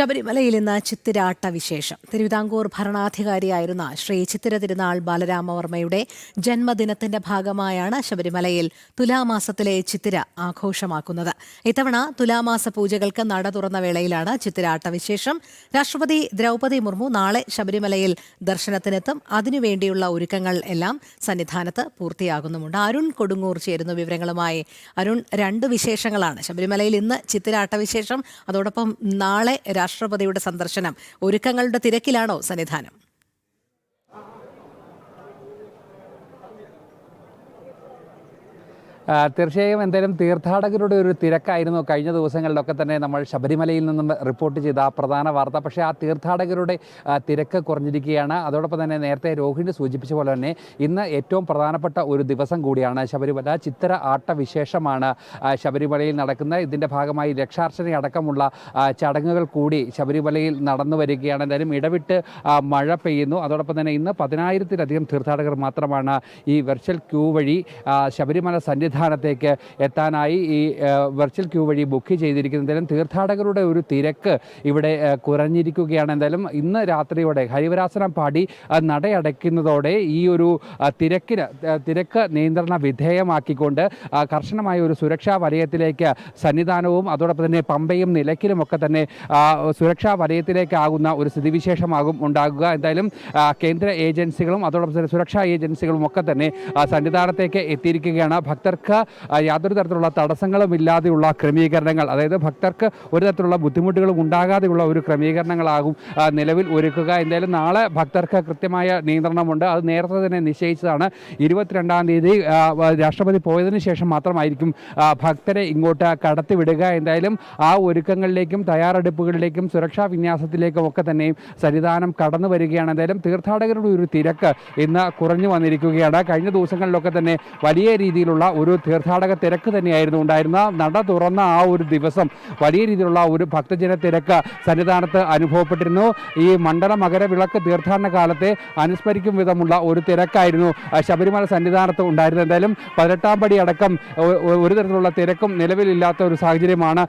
ശബരിമലയിൽ ഇന്ന് ചിത്തിരാട്ട വിശേഷം. തിരുവിതാംകൂർ ഭരണാധികാരിയായിരുന്ന ശ്രീ ചിത്തിര തിരുനാൾ ബാലരാമവർമ്മയുടെ ജന്മദിനത്തിന്റെ ഭാഗമായാണ് ശബരിമലയിൽ തുലാമാസത്തിലെ ചിത്തിര ആഘോഷമാക്കുന്നത്. ഇത്തവണ തുലാമാസ പൂജകൾക്ക് നട തുറന്ന വേളയിലാണ് ചിത്തിരാട്ട വിശേഷം. രാഷ്ട്രപതി ദ്രൗപദി മുർമു നാളെ ശബരിമലയിൽ ദർശനത്തിനെത്തും. അതിനുവേണ്ടിയുള്ള ഒരുക്കങ്ങൾ എല്ലാം സന്നിധാനത്ത് പൂർത്തിയാകുന്നുമുണ്ട്. അരുൺ കൊടുങ്ങൂർ ചേരുന്നു വിവരങ്ങളുമായി അരുൺ രണ്ട് വിശേഷങ്ങളാണ്. ശബരിമലയിൽ ഇന്ന് ചിത്തിരാട്ട വിശേഷം. അതോടൊപ്പം നാളെ രാഷ്ട്രപതിയുടെ സന്ദർശനം ഒരുക്കങ്ങളുടെ തിരക്കിലാണോ സന്നിധാനം? തീർച്ചയായും എന്തായാലും തീർത്ഥാടകരുടെ ഒരു തിരക്കായിരുന്നു. കഴിഞ്ഞ ദിവസങ്ങളിലൊക്കെ തന്നെ നമ്മൾ ശബരിമലയിൽ നിന്നും റിപ്പോർട്ട് ചെയ്ത പ്രധാന വാർത്ത. പക്ഷേ ആ തീർത്ഥാടകരുടെ തിരക്ക് കുറഞ്ഞിരിക്കുകയാണ്. അതോടൊപ്പം തന്നെ നേരത്തെ രോഹിണി സൂചിപ്പിച്ച പോലെ തന്നെ ഇന്ന് ഏറ്റവും പ്രധാനപ്പെട്ട ഒരു ദിവസം കൂടിയാണ് ശബരിമല. ചിത്തര ആട്ടവിശേഷമാണ് ശബരിമലയിൽ നടക്കുന്നത് ഇതിന്റെ ഭാഗമായി രക്ഷാർച്ചന അടക്കമുള്ള ചടങ്ങുകൾ കൂടി ശബരിമലയിൽ നടന്നു വരികയാണ്. എന്തായാലും ഇടവിട്ട് മഴ പെയ്യുന്നു. അതോടൊപ്പം തന്നെ ഇന്ന് പതിനായിരത്തിലധികം തീർത്ഥാടകർ മാത്രമാണ് ഈ വെർച്വൽ ക്യൂ വഴി ശബരിമല ശബരിമല സന്നിധാനത്തേക്ക് എത്താനായി ഈ വെർച്വൽ ക്യൂ വഴി ബുക്ക് ചെയ്തിരിക്കുന്നതിലും തീർത്ഥാടകരുടെ ഒരു തിരക്ക് ഇവിടെ കുറഞ്ഞിരിക്കുകയാണ്. എന്തായാലും ഇന്ന് രാത്രിയോടെ ഹരിവരാസനം പാടി നടയടയ്ക്കുന്നതോടെ ഈ ഒരു തിരക്കിന് തിരക്ക് നിയന്ത്രണ വിധേയമാക്കിക്കൊണ്ട് കർശനമായ ഒരു സുരക്ഷാ വലയത്തിലേക്ക് സന്നിധാനവും അതോടൊപ്പം തന്നെ പമ്പയും നിലയ്ക്കലുമൊക്കെ തന്നെ സുരക്ഷാ വലയത്തിലേക്കാകുന്ന ഒരു സ്ഥിതിവിശേഷമാകും ഉണ്ടാകുക. എന്തായാലും കേന്ദ്ര ഏജൻസികളും അതോടൊപ്പം തന്നെ സുരക്ഷാ ഏജൻസികളും ഒക്കെ തന്നെ സന്നിധാനത്തേക്ക് എത്തിയിരിക്കുകയാണ്. ഭക്തർക്ക് ആ, യാതൊരു തരത്തിലുള്ള തടസ്സങ്ങളും ഇല്ലാതെയുള്ള ക്രമീകരണങ്ങൾ അതായത് ഭക്തർക്ക് ഒരു തരത്തിലുള്ള ബുദ്ധിമുട്ടുകളും ഉണ്ടാകാതെയുള്ള ഒരു ക്രമീകരണങ്ങളാകും നിലവിൽ ഒരുക്കുക. എന്തായാലും നാളെ ഭക്തർക്ക് കൃത്യമായ നിയന്ത്രണമുണ്ട്. അത് നേരത്തെ തന്നെ നിശ്ചയിച്ചതാണ്. ഇരുപത്തിരണ്ടാം തീയതി രാഷ്ട്രപതി പോയതിനു ശേഷം മാത്രമായിരിക്കും ഭക്തരെ ഇങ്ങോട്ട് കടത്തിവിടുക എന്തായാലും ആ ഒരുക്കങ്ങളിലേക്കും തയ്യാറെടുപ്പുകളിലേക്കും സുരക്ഷാ വിന്യാസത്തിലേക്കും ഒക്കെ തന്നെയും സന്നിധാനം കടന്നു വരികയാണ്. എന്തായാലും തീർത്ഥാടകരുടെ ഒരു തിരക്ക് ഇന്ന് കുറഞ്ഞു വന്നിരിക്കുകയാണ്. കഴിഞ്ഞ ദിവസങ്ങളിലൊക്കെ തന്നെ വലിയ രീതിയിലുള്ള ഒരു തീർത്ഥാടക തിരക്ക് തന്നെയായിരുന്നു ഉണ്ടായിരുന്ന നട തുറന്ന ആ ഒരു ദിവസം. വലിയ രീതിയിലുള്ള ഒരു ഭക്തജന തിരക്ക് സന്നിധാനത്ത് അനുഭവപ്പെട്ടിരുന്നു. ഈ മണ്ഡല മകരവിളക്ക് തീർത്ഥാടന കാലത്തെ അനുസ്മരിക്കും വിധമുള്ള ഒരു തിരക്കായിരുന്നു ശബരിമല സന്നിധാനത്ത് ഉണ്ടായിരുന്നത്. എന്തായാലും പതിനെട്ടാം പടി അടക്കം ഒരു തരത്തിലുള്ള തിരക്കും നിലവിലില്ലാത്ത ഒരു സാഹചര്യമാണ്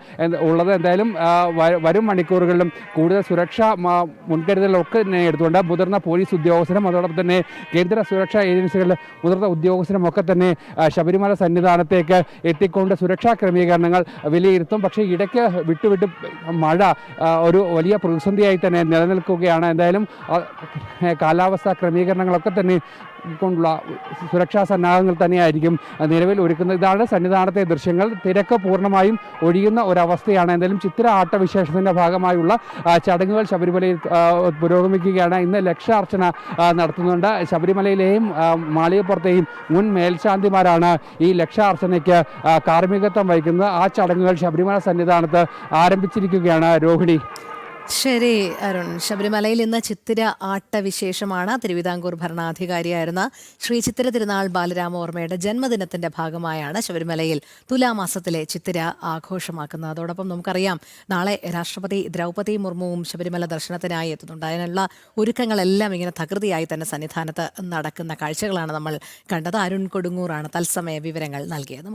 ഉള്ളത്. എന്തായാലും വരും മണിക്കൂറുകളിലും കൂടുതൽ സുരക്ഷ മുൻകരുതലൊക്കെ തന്നെ എടുത്തുകൊണ്ട് മുതിർന്ന പോലീസ് ഉദ്യോഗസ്ഥരും അതോടൊപ്പം തന്നെ കേന്ദ്ര സുരക്ഷാ ഏജൻസികളിലെ മുതിർന്ന ഉദ്യോഗസ്ഥരും ഒക്കെ തന്നെ ശബരിമല ശബരിമല സന്നിധാനത്തേക്ക് എത്തിക്കൊണ്ട് സുരക്ഷാ ക്രമീകരണങ്ങൾ വിലയിരുത്തും. പക്ഷേ ഇടയ്ക്ക് വിട്ടുവിട്ട് മഴ ഒരു വലിയ പ്രതിസന്ധിയായി തന്നെ നിലനിൽക്കുകയാണ്. എന്തായാലും കാലാവസ്ഥാ ക്രമീകരണങ്ങളൊക്കെ തന്നെ കൊണ്ടുള്ള സുരക്ഷാ സന്നാഹങ്ങൾ തന്നെയായിരിക്കും നിലവിൽ ഒരുക്കുന്നത്. ഇതാണ് സന്നിധാനത്തെ ദൃശ്യങ്ങൾ. തിരക്ക് പൂർണമായും ഒഴിയുന്ന ഒരവസ്ഥയാണ്. എന്തായാലും ചിത്ര ആട്ടവിശേഷത്തിന്റെ ഭാഗമായുള്ള ചടങ്ങുകൾ ശബരിമലയിൽ പുരോഗമിക്കുകയാണ്. ഇന്ന് ലക്ഷാർച്ചന നടത്തുന്നുണ്ട്. ശബരിമലയിലെയും മാളികപ്പുറത്തെയും മുൻ മേൽശാന്തിമാരാണ് ഈ ലക്ഷാർച്ചനയ്ക്ക് കാർമ്മികത്വം വഹിക്കുന്നത്. ആ ചടങ്ങുകൾ ശബരിമല സന്നിധാനത്ത് ആരംഭിച്ചിരിക്കുകയാണ്. രോഹിണി. ശരി അരുൺ. ശബരിമലയിൽ ഇന്ന് ചിത്തിര ആട്ട വിശേഷമാണ് തിരുവിതാംകൂർ ഭരണാധികാരിയായിരുന്ന ശ്രീ ചിത്തിര തിരുനാൾ ബാലരാമവർമ്മയുടെ ജന്മദിനത്തിന്റെ ഭാഗമായാണ് ശബരിമലയിൽ തുലാമാസത്തിലെ ചിത്തിര ആഘോഷമാക്കുന്നത്. അതോടൊപ്പം നമുക്കറിയാം നാളെ രാഷ്ട്രപതി ദ്രൗപദി മുർമുവും ശബരിമല ദർശനത്തിനായി എത്തുന്നുണ്ട്. അതിനുള്ള ഒരുക്കങ്ങളെല്ലാം ഇങ്ങനെ തകൃതിയായി തന്നെ സന്നിധാനത്ത് നടക്കുന്ന കാഴ്ചകളാണ് നമ്മൾ കണ്ടത്. അരുൺ കൊടുങ്ങൂറാണ് തത്സമയ വിവരങ്ങൾ നൽകിയത്.